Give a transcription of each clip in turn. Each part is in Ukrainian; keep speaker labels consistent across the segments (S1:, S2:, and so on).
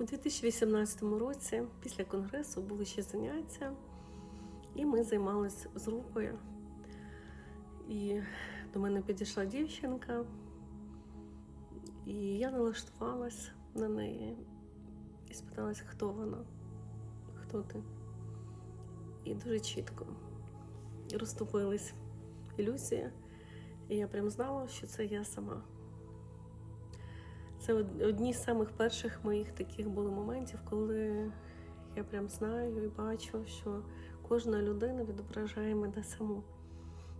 S1: У 2018 році, після конгресу, були ще заняття, і ми займалися з групою. І до мене підійшла дівчинка, і я налаштувалась на неї і спиталась, хто вона, хто ти. І дуже чітко розступились ілюзія, і я прям знала, що це я сама. Це одні з самих перших моїх таких було моментів, коли я прям знаю і бачу, що кожна людина відображає мене саму.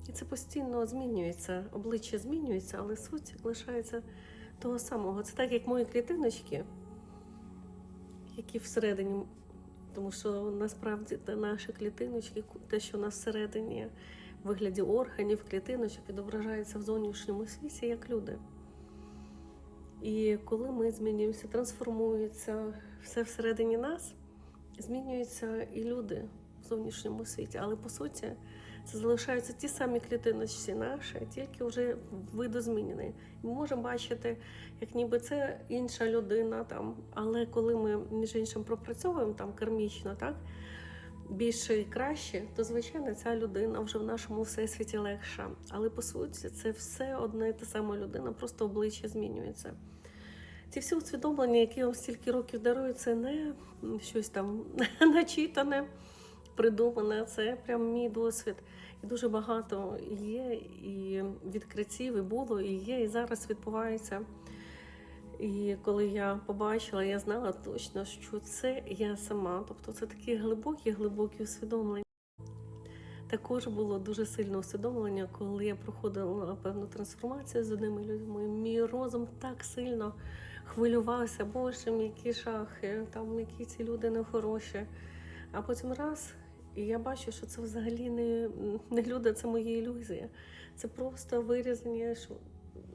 S1: І це постійно змінюється, обличчя змінюється, але суть лишається того самого. Це так, як мої клітиночки, які всередині, тому що насправді наші клітиночки, те, що у нас всередині в вигляді органів, клітиночок, відображається в зовнішньому світі як люди. І коли ми змінюємося, трансформується все всередині нас, змінюються і люди в зовнішньому світі. Але по суті, це залишаються ті самі клітиночці наші, тільки вже видозмінені. Ми можемо бачити, як ніби це інша людина там. Але коли ми між іншим пропрацьовуємо там кармічно, так більше і краще, то звичайно ця людина вже в нашому всесвіті легша. Але по суті, це все одна і та сама людина, просто обличчя змінюється. Ці всі усвідомлення, які вам стільки років дарують, це не щось там начитане, придумане. Це прям мій досвід. І дуже багато є і відкриттів, і було, і є, і зараз відбувається. І коли я побачила, я знала точно, що це я сама. Тобто це такі глибокі, глибокі усвідомлення. Також було дуже сильне усвідомлення, коли я проходила певну трансформацію з одними людьми. Мій розум так сильно хвилювався, боже, які шахи, там які ці люди нехороші. А потім раз, і я бачу, що це взагалі не, не люди, це мої ілюзії. Це просто вирізані, що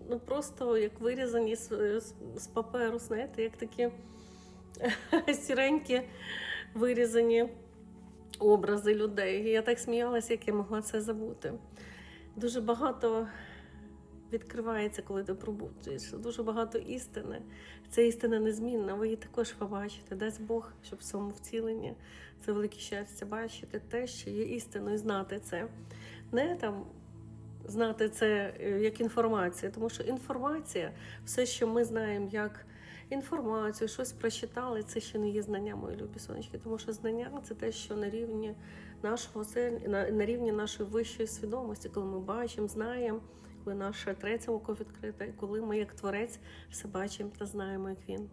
S1: ну просто як вирізані з, з, з паперу, знаєте, як такі сіренькі вирізані образи людей. І я так сміялася, як я могла це забути. Дуже багато відкривається, коли ти пробуджуєш. Дуже багато істини. Ця істина незмінна. Ви її також побачите. Дасть Бог, щоб в цьому втіленні це велике щастя бачити те, що є істиною, знати це. Не там знати це е, як інформацію, тому що інформація, все, що ми знаємо як інформацію, щось прочитали, це ще не є знання, мої любі сонечки. Тому що знання це те, що на рівні нашого на, на рівні нашої вищої свідомості, коли ми бачимо, знаємо, коли наше третє око відкрите, коли ми як творець все бачимо та знаємо, як він.